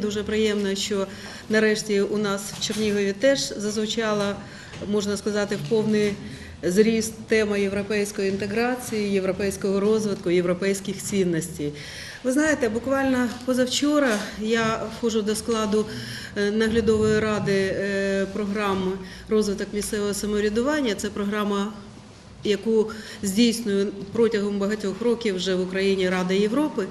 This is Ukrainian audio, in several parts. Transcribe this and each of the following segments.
Дуже приємно, що нарешті у нас в Чернігові теж зазвучала, можна сказати, в повний зріст тема європейської інтеграції, європейського розвитку, європейських цінностей. Ви знаєте, буквально позавчора я входжу до складу е, наглядової ради е, програми розвиток місцевого самоврядування. Це програма яку здійснює протягом багатьох років вже в Україні Рада Європи.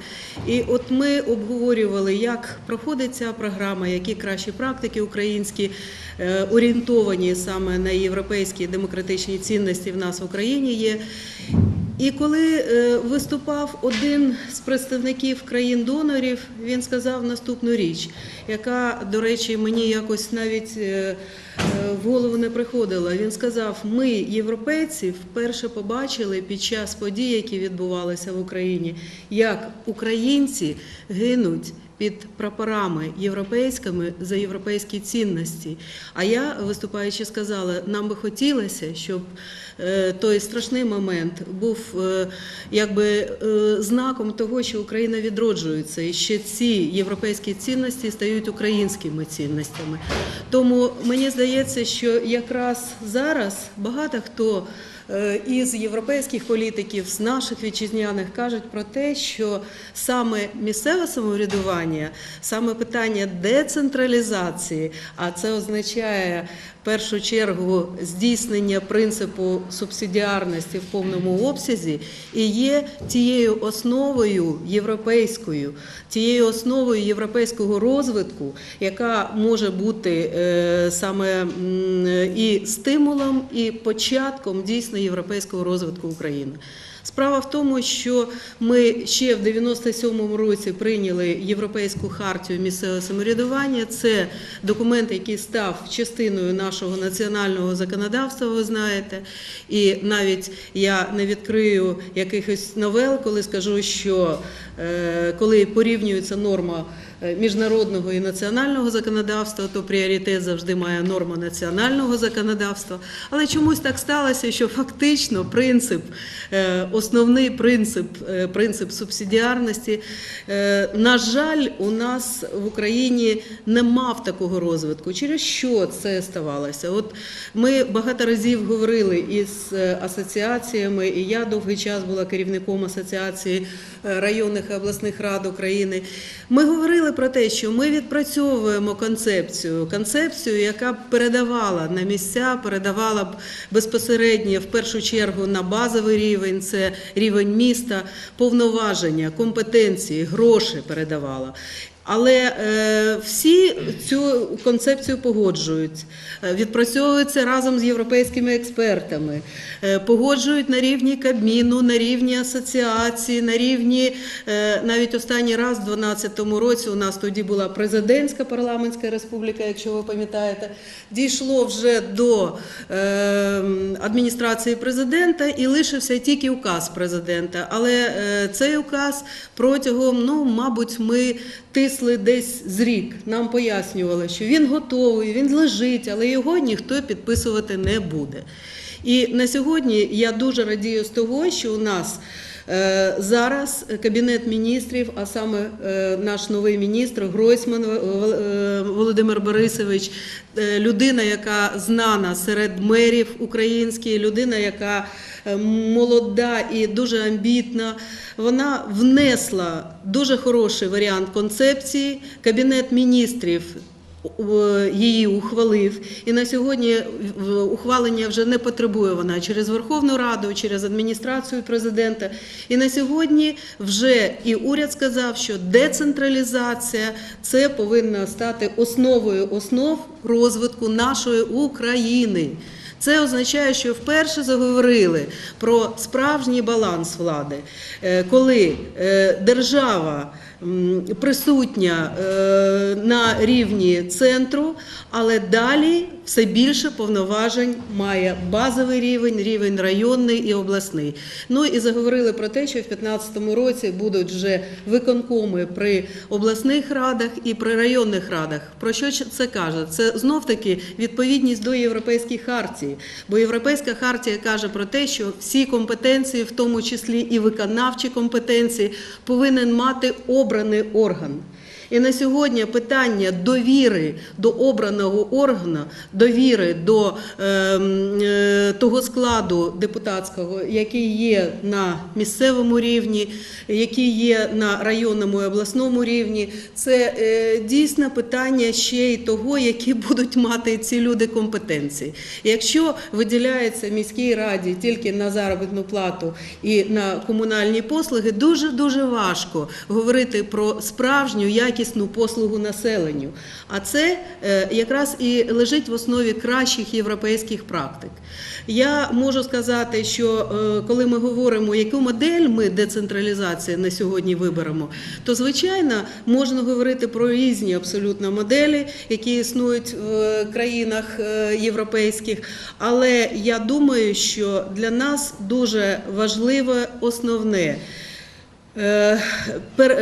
І от ми обговорювали, як проходить ця програма, які кращі практики українські е, орієнтовані саме на європейські демократичні цінності в нас в Україні є. І коли е, виступав один з представників країн-донорів, він сказав наступну річ, яка, до речі, мені якось навіть е, в голову не приходила. Він сказав: ми, європейці, вперше побачили під час подій, які відбувалися в Україні, як українці гинуть. Під прапорами європейськими за європейські цінності. А я, виступаючи, сказала, нам би хотілося, щоб е, той страшний момент був е, якби е, знаком того, що Україна відроджується, і що ці європейські цінності стають українськими цінностями. Тому мені здається, що якраз зараз багато хто із європейських політиків, з наших вітчизняних кажуть про те, що саме місцеве самоврядування, саме питання децентралізації, а це означає першу чергу здійснення принципу субсидіарності в повному обсязі, і є тією основою європейською, тією основою європейського розвитку, яка може бути е, саме і стимулом, і початком дійсно європейського розвитку України. Справа в тому, що ми ще в 97-му році прийняли Європейську хартію місцевого самоврядування. Це документ, який став частиною нашого національного законодавства, ви знаєте. І навіть я не відкрию якихось новел, коли скажу, що е, коли порівнюється норма міжнародного і національного законодавства, то пріоритет завжди має норма національного законодавства. Але чомусь так сталося, що фактично принцип, е, основний принцип, е, принцип субсидіарності, е, на жаль, у нас в Україні не мав такого розвитку. Через що це ставалося? От ми багато разів говорили із е, асоціаціями, і я довгий час була керівником асоціації е, районних і обласних рад України. Ми говорили про те, що ми відпрацьовуємо концепцію, концепцію, яка б передавала на місця, передавала б безпосередньо в першу чергу на базовий рівень, це рівень міста, повноваження, компетенції, гроші передавала. Але е, всі цю концепцію погоджують, е, відпрацьовуються разом з європейськими експертами, е, погоджують на рівні Кабміну, на рівні асоціації, на рівні навіть останній раз, в 2012 році, у нас тоді була президентська парламентська республіка, якщо ви пам'ятаєте, дійшло вже до адміністрації президента і лишився тільки указ президента. Але цей указ протягом, ну, мабуть, ми тисли десь з рік. Нам пояснювали, що він готовий, він лежить, але його ніхто підписувати не буде. І на сьогодні я дуже радію з того, що у нас зараз Кабінет міністрів, а саме е, наш новий міністр Гройсман е, е, Володимир Борисович, е, людина, яка знана серед мерів українських, людина, яка е, молода і дуже амбітна, вона внесла дуже хороший варіант концепції. Кабінет міністрів е, її ухвалив, і на сьогодні ухвалення вже не потребує вона через Верховну Раду, через адміністрацію президента. І на сьогодні вже і уряд сказав, що децентралізація це повинна стати основою основ розвитку нашої України. Це означає, що вперше заговорили про справжній баланс влади, Е, коли е, держава присутня е, на рівні центру, але далі все більше повноважень має базовий рівень, рівень районний і обласний. Ну і заговорили про те, що в 2015 році будуть вже виконкоми при обласних радах і при районних радах. Про що це каже? Це знов таки відповідність до європейської хартії. Бо європейська хартія каже про те, що всі компетенції, в тому числі і виконавчі компетенції, повинен мати обраний орган. І на сьогодні питання довіри до обраного органу, довіри до е, е, того складу депутатського, який є на місцевому рівні, який є на районному і обласному рівні, це е, дійсно питання ще й того, які будуть мати ці люди компетенції. Якщо виділяється міській раді тільки на заробітну плату і на комунальні послуги, дуже дуже важко говорити про справжню якісну послугу населенню. А це е, якраз і лежить в основі кращих європейських практик. Я можу сказати, що е, коли ми говоримо, яку модель ми децентралізації на сьогодні виберемо, то звичайно можна говорити про різні абсолютно моделі, які існують в країнах е, європейських. Але я думаю, що для нас дуже важливе основне.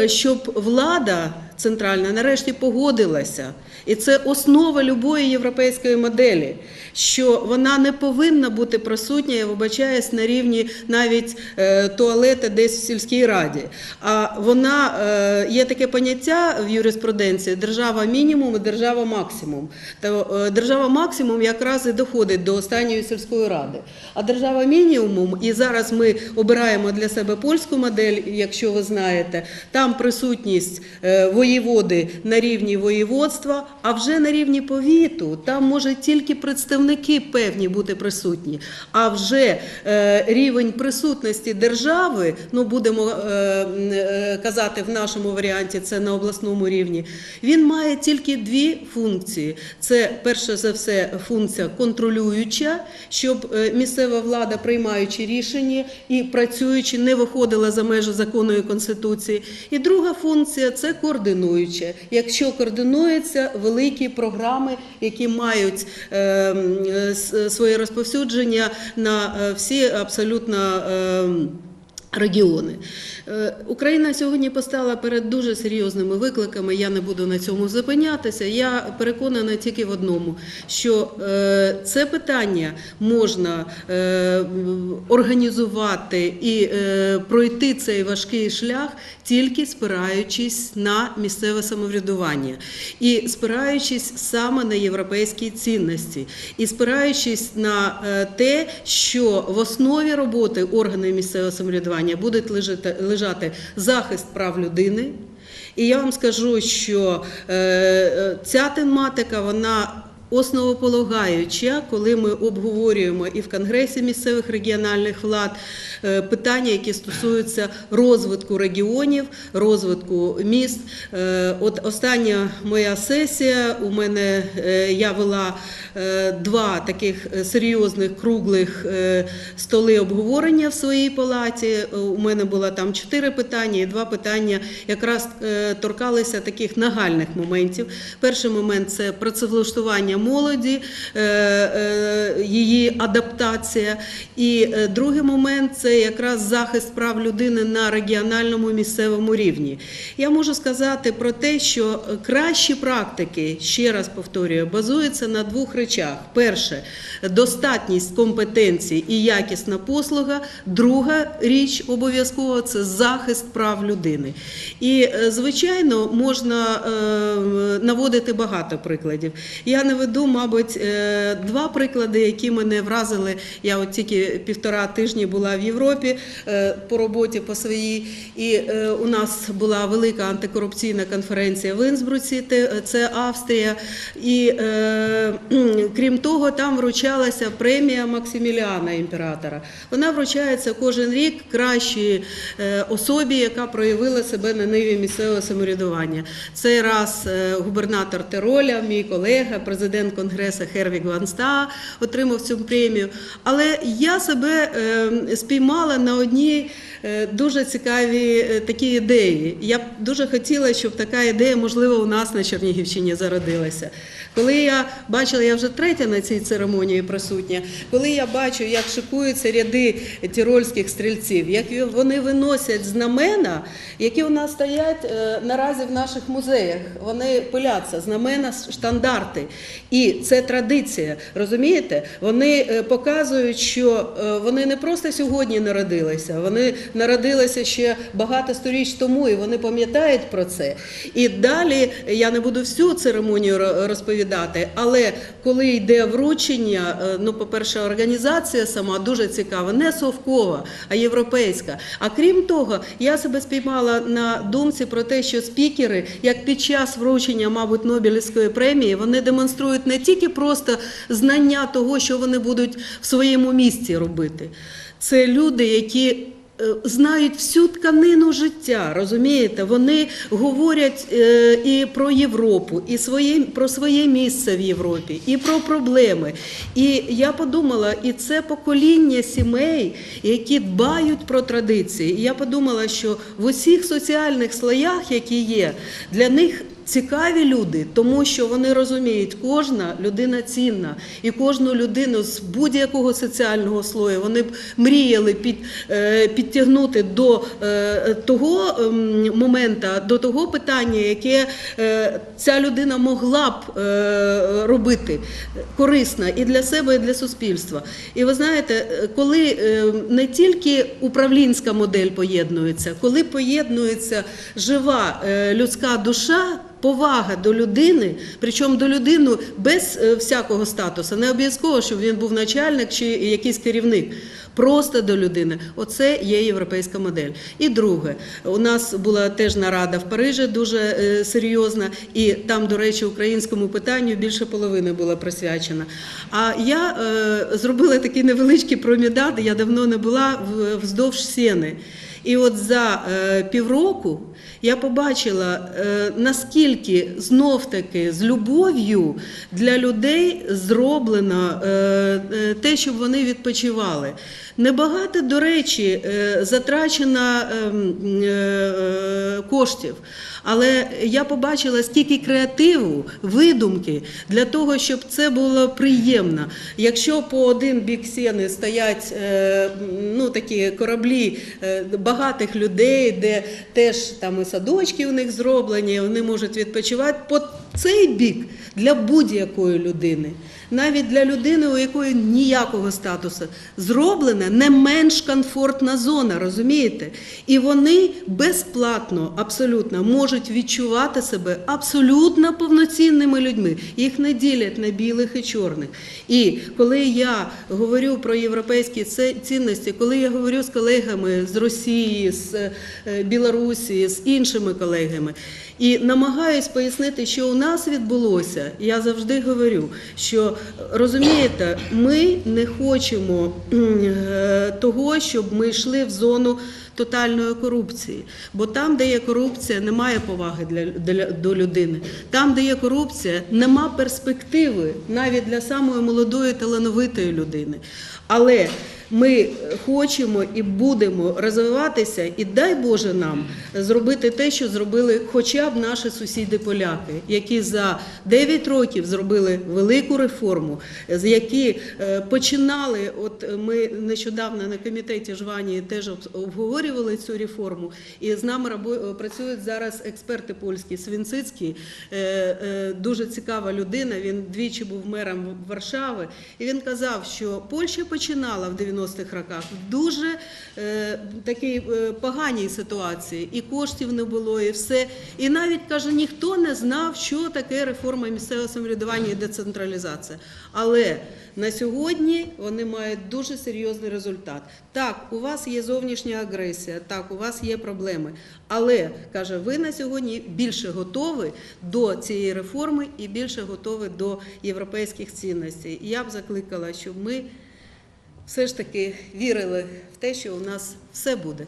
Щоб влада центральна нарешті погодилася. І це основа любої європейської моделі, що вона не повинна бути присутня, я вибачаюсь, на рівні навіть е, туалета десь в сільській раді. А вона е, є таке поняття в юриспруденції держава мінімум і держава максимум. То е, держава максимум якраз і доходить до останньої сільської ради. А держава мінімум, і зараз ми обираємо для себе польську модель, якщо ви знаєте, там присутність е, воєводи на рівні воєводства, а вже на рівні повіту там може тільки представники певні бути присутні. А вже е, рівень присутності держави, ну будемо е, е, казати в нашому варіанті, це на обласному рівні. Він має тільки дві функції: це перше за все функція контролююча, щоб місцева влада, приймаючи рішення і працюючи, не виходила за межі закону і конституції. І друга функція це координуюча. Якщо координуються великі програми, які мають е, е, с- своє розповсюдження на е, всі абсолютно. Регіони Е, Україна сьогодні постала перед дуже серйозними викликами. Я не буду на цьому зупинятися. Я переконана тільки в одному: що е, це питання можна е, організувати і пройти цей важкий шлях тільки спираючись на місцеве самоврядування і спираючись саме на європейські цінності, і спираючись на те, що в основі роботи органів місцевого самоврядування буде лежати, лежати захист прав людини. І я вам скажу, що е, е, ця тематика вона основополагаюча, коли ми обговорюємо і в Конгресі місцевих регіональних влад е, питання, які стосуються розвитку регіонів, розвитку міст. Е, От остання моя сесія у мене е, я вела два таких серйозних круглих столи обговорення в своїй палаті. У мене було там чотири питання, і два питання якраз торкалися таких нагальних моментів. Перший момент це працевлаштування молоді, е, е, її адаптація. І е, другий момент це якраз захист прав людини на регіональному і місцевому рівні. Я можу сказати про те, що кращі практики, ще раз повторюю, базуються на двох речах: перше достатність компетенцій і якісна послуга. Друга річ обов'язково це захист прав людини. І, звичайно, можна наводити багато прикладів. Я наведу, мабуть, е, два приклади, які мене вразили. Я от тільки півтора тижні була в Європі е, по роботі по своїй, і е, у нас була велика антикорупційна конференція в Інсбруці, це Австрія. І крім того, там вручалася премія Максиміліана імператора. Вона вручається кожен рік кращій особі, яка проявила себе на ниві місцевого самоврядування. Цей раз губернатор Тероля, мій колега, президент Конгресу Хервік Ванста отримав цю премію. Але я себе е, спіймала на одній е, дуже цікавій е, такі ідеї. Я б дуже хотіла, щоб така ідея, можливо, у нас на Чернігівщині зародилася. Коли я бачила, я вже третя на цій церемонії присутня, коли я бачу, як шикуються ряди тірольських стрільців, як вони виносять знамена, які у нас стоять е, наразі в наших музеях. Вони пиляться, знамена, штандарти. І це традиція. Розумієте? Вони е, показують, що е, вони не просто сьогодні народилися, вони народилися ще багато сторіч тому, і вони пам'ятають про це. І далі я не буду всю церемонію розповідати, але коли йде вручення, е, ну, по-перше, організація сама дуже цікава, не совкова, а європейська. А крім того, я себе спіймала на думці про те, що спікери, як під час вручення, мабуть, Нобелівської премії, вони демонструють не тільки просто знання того, що вони будуть в своєму місці робити. Це люди, які е, знають всю тканину життя, розумієте? Вони говорять е, і про Європу, і своє, про своє місце в Європі, і про проблеми. І я подумала, і це покоління сімей, які дбають про традиції. І я подумала, що в усіх соціальних слоях, які є, для них цікаві люди, тому що вони розуміють, кожна людина цінна, і кожну людину з будь-якого соціального слою вони б мріяли під, е, підтягнути до е, того ем, моменту, до того питання, яке е, ця людина могла б робити корисно і для себе, і для суспільства. І ви знаєте, коли не тільки управлінська модель поєднується, коли поєднується жива людська душа. Повага до людини, причому до людини без е, всякого статусу, не обов'язково, щоб він був начальник чи якийсь керівник. Просто до людини. Оце є європейська модель. І друге, у нас була теж нарада в Парижі дуже е, серйозна, і там, до речі, українському питанню більше половини була присвячена. А я е, зробила такий невеличкий промідат, я давно не була вздовж сіни. І от за е, півроку я побачила, е, наскільки знов-таки з любов'ю для людей зроблено е, те, щоб вони відпочивали. Небагато, до речі, затрачено ем, коштів. Але я побачила скільки креативу, видумки для того, щоб це було приємно. Якщо по один бік сіни стоять ну, такі кораблі е, багатих людей, де теж там і садочки у них зроблені, вони можуть відпочивати, по цей бік для будь-якої людини, навіть для людини, у якої ніякого статусу, зроблена не менш комфортна зона, розумієте? І вони безплатно, абсолютно можуть відчувати себе абсолютно повноцінними людьми. Їх не ділять на білих і чорних. І коли я говорю про європейські цінності, коли я говорю з колегами з Росії, з е, Білорусі, з іншими колегами. І намагаюсь пояснити, що у нас відбулося. Я завжди говорю, що розумієте, ми не хочемо е, того, щоб ми йшли в зону тотальної корупції. Бо там, де є корупція, немає поваги для, для до людини. Там, де є корупція, нема перспективи навіть для самої молодої талановитої людини. Але ми хочемо і будемо розвиватися, і дай Боже нам зробити те, що зробили хоча б наші сусіди-поляки, які за 9 років зробили велику реформу, з які е, починали. От ми нещодавно на комітеті Жванії теж обговорювали цю реформу, і з нами працюють зараз експерти польські, Свінцицький, е, е, дуже цікава людина. Він двічі був мером Варшави, і він казав, що Польща починала в 90-х роках в дуже е, такій е, поганій ситуації, і коштів не було, і все. І навіть каже, ніхто не знав, що таке реформа місцевого самоврядування і децентралізація. Але на сьогодні вони мають дуже серйозний результат. Так, у вас є зовнішня агресія, так, у вас є проблеми. Але каже, ви на сьогодні більше готові до цієї реформи і більше готові до європейських цінностей. І я б закликала, щоб ми все ж таки вірили в те, що у нас все буде.